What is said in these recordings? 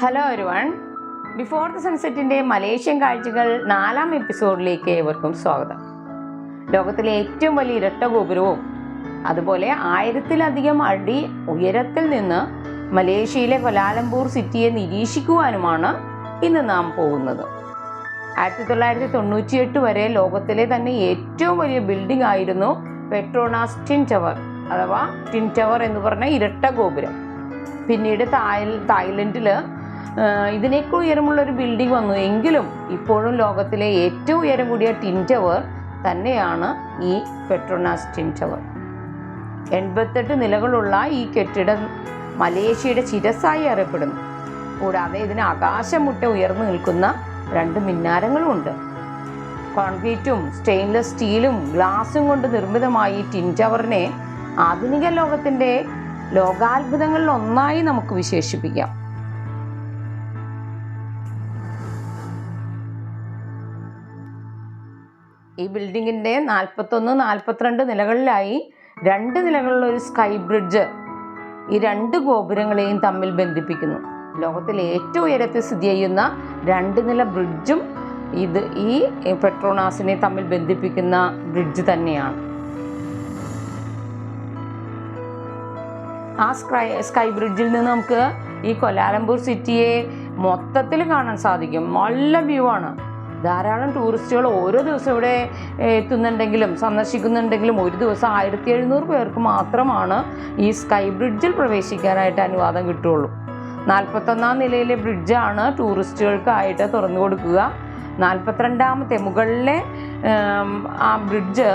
Hello ഒരുവൺ before the സൺസെറ്റിന്റെ Malaysian കാഴ്ചകൾ നാലാം എപ്പിസോഡിലേക്ക് ഏവർക്കും സ്വാഗതം. ലോകത്തിലെ ഏറ്റവും വലിയ ഇരട്ട ഗോപുരവും അതുപോലെ ആയിരത്തിലധികം അടി ഉയരത്തിൽ നിന്ന് മലേഷ്യയിലെ കൊലാലംപൂർ സിറ്റിയെ നിരീക്ഷിക്കുവാനുമാണ് ഇന്ന് നാം പോകുന്നത്. ആയിരത്തി തൊള്ളായിരത്തി തൊണ്ണൂറ്റിയെട്ട് വരെ ലോകത്തിലെ തന്നെ ഏറ്റവും വലിയ ബിൽഡിംഗ് ആയിരുന്നു പെട്രോണാസ് ടിൻ ടവർ അഥവാ ടിൻ ടവർ എന്ന് പറഞ്ഞ ഇരട്ട ഗോപുരം. പിന്നീട് തായ് തായ്ലൻഡിൽ ഇതിനേക്കാൾ ഉയരമുള്ള ഒരു ബിൽഡിംഗ് വന്നു. എങ്കിലും ഇപ്പോഴും ലോകത്തിലെ ഏറ്റവും ഉയരം കൂടിയ ടിൻ ടവർ തന്നെയാണ് ഈ പെട്രോണാസ് ടിൻ ടവർ എൺപത്തെട്ട് നിലകളുള്ള ഈ കെട്ടിടം മലേഷ്യയുടെ ചിരസായി അറിയപ്പെടുന്നു. കൂടാതെ ഇതിന് ആകാശം മുട്ട ഉയർന്നു നിൽക്കുന്ന രണ്ട് മിന്നാരങ്ങളുമുണ്ട്. കോൺക്രീറ്റും സ്റ്റെയിൻലെസ് സ്റ്റീലും ഗ്ലാസും കൊണ്ട് നിർമ്മിതമായ ഈ ടിൻ ടവറിനെ ആധുനിക ലോകത്തിന്റെ ലോകാത്ഭുതങ്ങളിൽ ഒന്നായി നമുക്ക് വിശേഷിപ്പിക്കാം. ഈ ബിൽഡിങ്ങിന്റെ നാൽപ്പത്തൊന്ന് നാൽപ്പത്തിരണ്ട് നിലകളിലായി രണ്ട് നിലകളുള്ള ഒരു സ്കൈ ബ്രിഡ്ജ് ഈ രണ്ട് ഗോപുരങ്ങളെയും തമ്മിൽ ബന്ധിപ്പിക്കുന്നു. ലോകത്തിലെ ഏറ്റവും ഉയരത്തിൽ സ്ഥിതി ചെയ്യുന്ന രണ്ട് നില ബ്രിഡ്ജും ഇത് ഈ പെട്രോണാസിനെ തമ്മിൽ ബന്ധിപ്പിക്കുന്ന ബ്രിഡ്ജ് തന്നെയാണ്. ആ സ്കൈ സ്കൈ ബ്രിഡ്ജിൽ നിന്ന് നമുക്ക് ഈ കൊലാലംപൂർ സിറ്റിയെ മൊത്തത്തിൽ കാണാൻ സാധിക്കും. നല്ല വ്യൂ ആണ്. ധാരാളം ടൂറിസ്റ്റുകൾ ഓരോ ദിവസം ഇവിടെ എത്തുന്നുണ്ടെങ്കിലും സന്ദർശിക്കുന്നുണ്ടെങ്കിലും ഒരു ദിവസം ആയിരത്തി എഴുന്നൂറ് പേർക്ക് മാത്രമാണ് ഈ സ്കൈ ബ്രിഡ്ജിൽ പ്രവേശിക്കാനായിട്ട് അനുവാദം കിട്ടുള്ളൂ നാൽപ്പത്തൊന്നാം നിലയിലെ ബ്രിഡ്ജാണ് ടൂറിസ്റ്റുകൾക്കായിട്ട് തുറന്നു കൊടുക്കുക. നാൽപ്പത്തിരണ്ടാമത്തെ മുകളിലെ ആ ബ്രിഡ്ജ്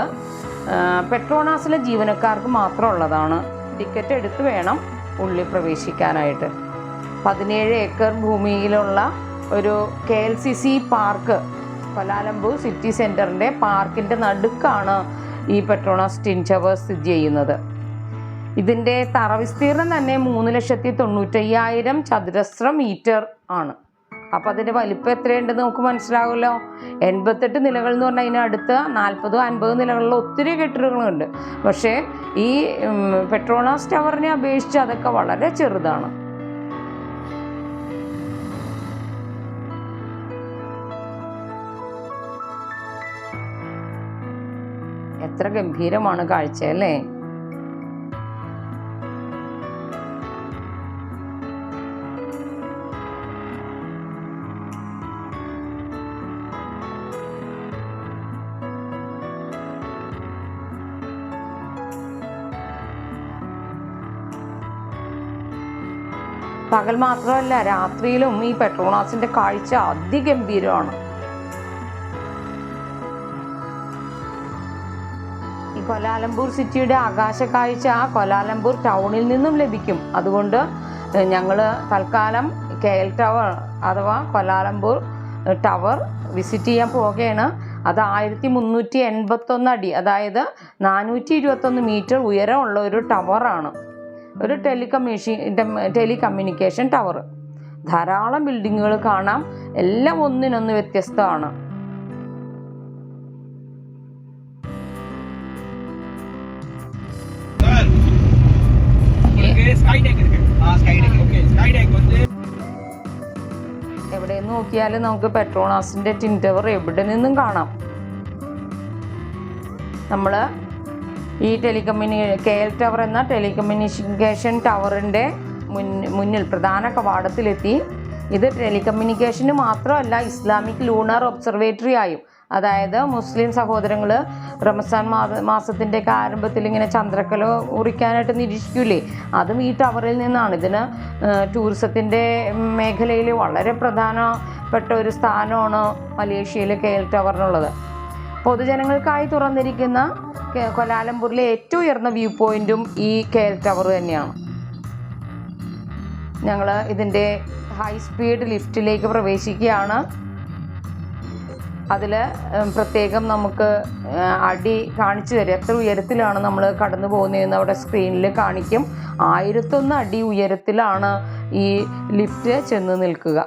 പെട്രോണാസിലെ ജീവനക്കാർക്ക് മാത്രമുള്ളതാണ്. ടിക്കറ്റ് എടുത്ത് വേണം ഉള്ളിൽ പ്രവേശിക്കാനായിട്ട്. പതിനേഴ് ഏക്കർ ഭൂമിയിലുള്ള ഒരു K L C C park Kuala Lumpur city സെന്ററിന്റെ പാർക്കിന്റെ നടുക്കാണ് ഈ പെട്രോണസ് ടിൻ ടവർ സ്ഥിതി ചെയ്യുന്നത്. ഇതിന്റെ തറവിസ്തീർണം തന്നെ മൂന്ന് ലക്ഷത്തി തൊണ്ണൂറ്റയ്യായിരം ചതുരശ്ര മീറ്റർ ആണ്. അപ്പോൾ അതിന്റെ വലിപ്പം എത്രയുണ്ടെന്ന് നമുക്ക് മനസ്സിലാവുമല്ലോ? എൺപത്തെട്ട് നിലകൾ എന്ന് പറഞ്ഞാൽ അതിനടുത്ത് നാൽപ്പതോ അൻപതോ നിലകളിൽ ഒത്തിരി കെട്ടിടങ്ങളുണ്ട്. പക്ഷേ ഈ പെട്രോണാസ് ടവറിനെ അപേക്ഷിച്ച് അതൊക്കെ വളരെ ചെറുതാണ്. എത്ര ഗംഭീരമാണ് കാഴ്ച അല്ലേ? പകൽ മാത്രമല്ല രാത്രിയിലും ഈ പെട്രോണാസിന്റെ കാഴ്ച അതിഗംഭീരമാണ്. ഈ കൊലാലംപൂർ സിറ്റിയുടെ ആകാശ കാഴ്ച ആ കൊലാലംപൂർ ടൗണിൽ നിന്നും ലഭിക്കും. അതുകൊണ്ട് ഞങ്ങൾ തൽക്കാലം കെ എൽ ടവർ അഥവാ കൊലാലംപൂർ ടവർ വിസിറ്റ് ചെയ്യാൻ പോവുകയാണ്. അത് ആയിരത്തി മുന്നൂറ്റി എൺപത്തൊന്ന് അടി അതായത് നാനൂറ്റി ഇരുപത്തൊന്ന് മീറ്റർ ഉയരമുള്ള ഒരു ടവറാണ്. ഒരു ടെലികമ്മീഷൻ ടെലികമ്മ്യൂണിക്കേഷൻ ടവർ. ധാരാളം ബിൽഡിങ്ങുകൾ കാണാം. എല്ലാം ഒന്നിനൊന്ന് വ്യത്യസ്തമാണ്. എവിടെ നോക്കിയാലും നമുക്ക് പെട്രോണാസിന്റെ ടിന്റവർ എവിടെ നിന്നും കാണാം? നമ്മൾ ഈ ടെലികമ്മ്യൂണി കെ എൽ ടവർ എന്ന ടെലികമ്മ്യൂണിക്കേഷൻ ടവറിന്റെ മുന്നിൽ പ്രധാന കവാടത്തിലെത്തി. ഇത് ടെലികമ്മ്യൂണിക്കേഷന് മാത്രമല്ല ഇസ്ലാമിക് ലൂണർ ഒബ്സർവേറ്ററി ആയും അതായത് മുസ്ലിം സഹോദരങ്ങൾ റമസാൻ മാസ മാസത്തിന്റെ ഒക്കെ ആരംഭത്തിൽ ഇങ്ങനെ ചന്ദ്രക്കല ഉറിക്കാനായിട്ട് നിരീക്ഷിക്കൂലേ? അതും ഈ ടവറിൽ നിന്നാണ്. ഇതിന് ടൂറിസത്തിന്റെ മേഖലയിൽ വളരെ പ്രധാനപ്പെട്ട ഒരു സ്ഥാനമാണ് മലേഷ്യയിലെ കെ എൽ ടവറിനുള്ളത്. പൊതുജനങ്ങൾക്കായി തുറന്നിരിക്കുന്ന കൊലാലംപൂരിലെ ഏറ്റവും ഉയർന്ന വ്യൂ പോയിന്റും ഈ കെ എൽ ടവർ തന്നെയാണ്. ഞങ്ങൾ ഇതിന്റെ ഹൈ സ്പീഡ് ലിഫ്റ്റിലേക്ക് പ്രവേശിക്കുകയാണ്. അതിൽ പ്രത്യേകം നമുക്ക് അടി കാണിച്ചു തരും. എത്ര ഉയരത്തിലാണ് നമ്മൾ കടന്നു പോകുന്നതെന്ന് അവിടെ സ്ക്രീനിൽ കാണിക്കും. ആയിരത്തൊന്ന് അടി ഉയരത്തിലാണ് ഈ ലിഫ്റ്റ് ചെന്ന് നിൽക്കുക.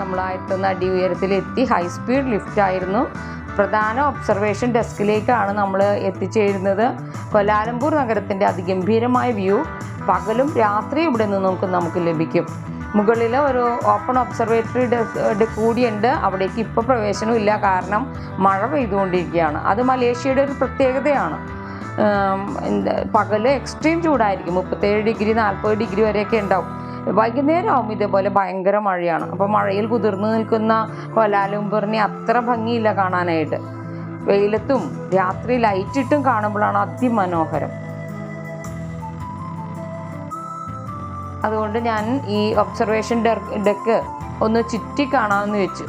നമ്മൾ ആയിരത്തൊന്ന് അടി ഉയരത്തിലെത്തി. ഹൈ സ്പീഡ് ലിഫ്റ്റ് ആയിരുന്നു. പ്രധാന ഒബ്സർവേഷൻ ഡെസ്കിലേക്കാണ് നമ്മൾ എത്തിച്ചേരുന്നത്. കൊലാലംപൂർ നഗരത്തിന്റെ അതിഗംഭീരമായ വ്യൂ പകലും രാത്രിയും ഇവിടെ നിന്ന് നമുക്ക് നമുക്ക് ലഭിക്കും. മുകളിൽ ഒരു ഓപ്പൺ ഒബ്സർവേറ്ററി കൂടിയുണ്ട്. അവിടേക്ക് ഇപ്പോൾ പ്രവേശനമില്ല കാരണം മഴ പെയ്തുകൊണ്ടിരിക്കുകയാണ്. അത് മലേഷ്യയുടെ ഒരു പ്രത്യേകതയാണ്. പകൽ എക്സ്ട്രീം ചൂടായിരിക്കും. മുപ്പത്തേഴ് ഡിഗ്രി നാൽപ്പത് ഡിഗ്രി വരെയൊക്കെ ഉണ്ടാവും. വൈകുന്നേരം ആവും ഇതേപോലെ ഭയങ്കര മഴയാണ്. അപ്പോൾ മഴയിൽ കുതിർന്നു നിൽക്കുന്ന കൊലാലുംബറിനെ അത്ര ഭംഗിയില്ല കാണാനായിട്ട്. വെയിലത്തും രാത്രി ലൈറ്റിട്ടും കാണുമ്പോഴാണ് അതിമനോഹരം. അതുകൊണ്ട് ഞാൻ ഈ ഒബ്സർവേഷൻ ഡെക്ക് ഒന്ന് ചുറ്റി കാണാമെന്ന് വെച്ചു.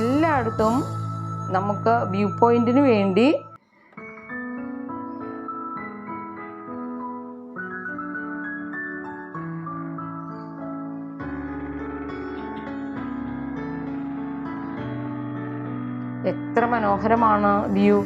എല്ലായിടത്തും നമുക്ക് വ്യൂ പോയിന്റിന് വേണ്ടി എത്ര മനോഹരമാണ് വ്യൂ.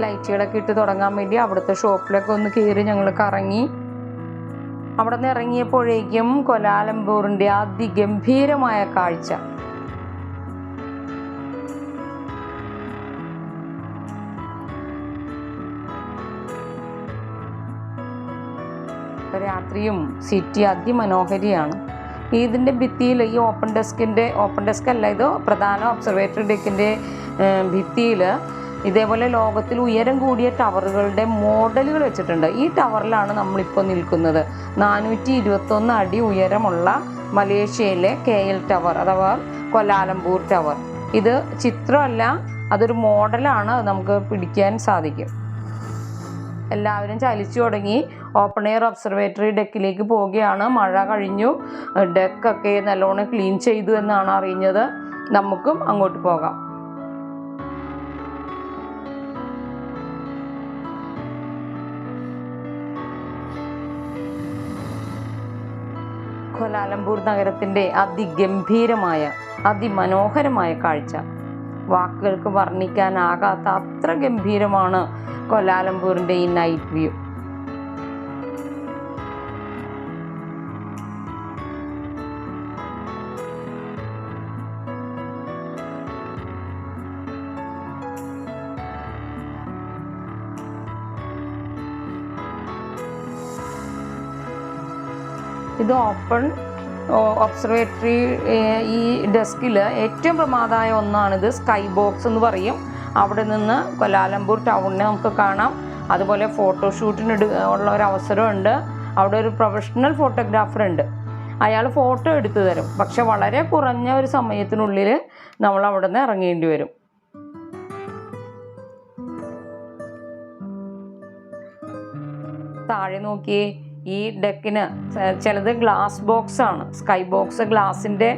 ലൈറ്റുകളൊക്കെ ഇട്ട് തുടങ്ങാൻ വേണ്ടി അവിടുത്തെ ഷോപ്പിലൊക്കെ ഒന്ന് കയറി ഞങ്ങൾ കറങ്ങി. അവിടെ നിന്ന് ഇറങ്ങിയപ്പോഴേക്കും കൊലാലംപൂറിന്റെ അതിഗംഭീരമായ കാഴ്ച. രാത്രിയും സിറ്റി അതിമനോഹരിയാണ്. ഇതിന്റെ ഭിത്തിയിൽ ഈ ഓപ്പൺ ഡെസ്കിന്റെ ഓപ്പൺ ഡെസ്ക് അല്ല ഇത് പ്രധാന ഒബ്സർവേറ്ററി ഡെക്കിന്റെ ഭിത്തിയിൽ ഇതേപോലെ ലോകത്തിൽ ഉയരം കൂടിയ ടവറുകളുടെ മോഡലുകൾ വെച്ചിട്ടുണ്ട്. ഈ ടവറിലാണ് നമ്മളിപ്പോൾ നിൽക്കുന്നത്. നാനൂറ്റി ഇരുപത്തൊന്ന് അടി ഉയരമുള്ള മലേഷ്യയിലെ കെ എൽ ടവർ അഥവാ കൊലാലംപൂർ ടവർ. ഇത് ചിത്രമല്ല അതൊരു മോഡലാണ്. നമുക്ക് പിടിക്കാൻ സാധിക്കും. എല്ലാവരും ചലിച്ചു തുടങ്ങി. ഓപ്പൺ എയർ ഒബ്സർവേറ്ററി ഡെക്കിലേക്ക് പോവുകയാണ്. മഴ കഴിഞ്ഞു. ഡെക്കൊക്കെ നല്ലോണം ക്ലീൻ ചെയ്തു എന്നാണ് അറിഞ്ഞത്. നമുക്കും അങ്ങോട്ട് പോകാം. കോലാലംപൂർ നഗരത്തിന്റെ അതിഗംഭീരമായ അതിമനോഹരമായ കാഴ്ച. വാക്കുകൾക്ക് വർണിക്കാനാകാത്ത അത്ര ഗംഭീരമാണ് കൊലാലംപൂരിന്റെ ഈ നൈറ്റ് വ്യൂ ഇത് ഓപ്പൺ ഒബ്സർവേറ്ററി ഈ ഡെസ്കിൽ ഏറ്റവും പ്രമാദമായ ഒന്നാണിത് സ്കൈ ബോക്സ് എന്ന് പറയും. അവിടെ നിന്ന് കൊലാലംപൂർ ടൗണിനെ നമുക്ക് കാണാം. അതുപോലെ ഫോട്ടോഷൂട്ടിന് ഉള്ള ഒരു അവസരമുണ്ട്. അവിടെ ഒരു പ്രൊഫഷണൽ ഫോട്ടോഗ്രാഫർ ഉണ്ട്. അയാൾ ഫോട്ടോ എടുത്തു തരും. പക്ഷെ വളരെ കുറഞ്ഞ ഒരു സമയത്തിനുള്ളിൽ നമ്മൾ അവിടെ നിന്ന് ഇറങ്ങേണ്ടി വരും. താഴെ നോക്കിയേ. ഈ ഡെക്കിന് ചിലത് ഗ്ലാസ് ബോക്സ് ആണ് സ്കൈ ബോക്സ് ഗ്ലാസിന്റെ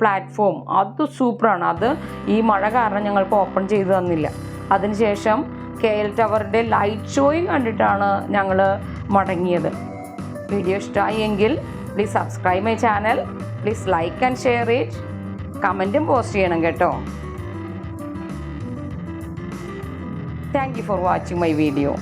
പ്ലാറ്റ്ഫോം. അത് സൂപ്പറാണ്. അത് ഈ മഴ കാരണം ഞങ്ങൾക്ക് ഓപ്പൺ ചെയ്തു തന്നില്ല. അതിനുശേഷം കെ എൽ ടവറിന്റെ ലൈറ്റ് ഷോയും കണ്ടിട്ടാണ് ഞങ്ങൾ മടങ്ങിയത്. വീഡിയോ ഇഷ്ടമായി എങ്കിൽ please subscribe my channel please like and share it കമന്റും പോസ്റ്റ് ചെയ്യണം കേട്ടോ. Thank you for watching my video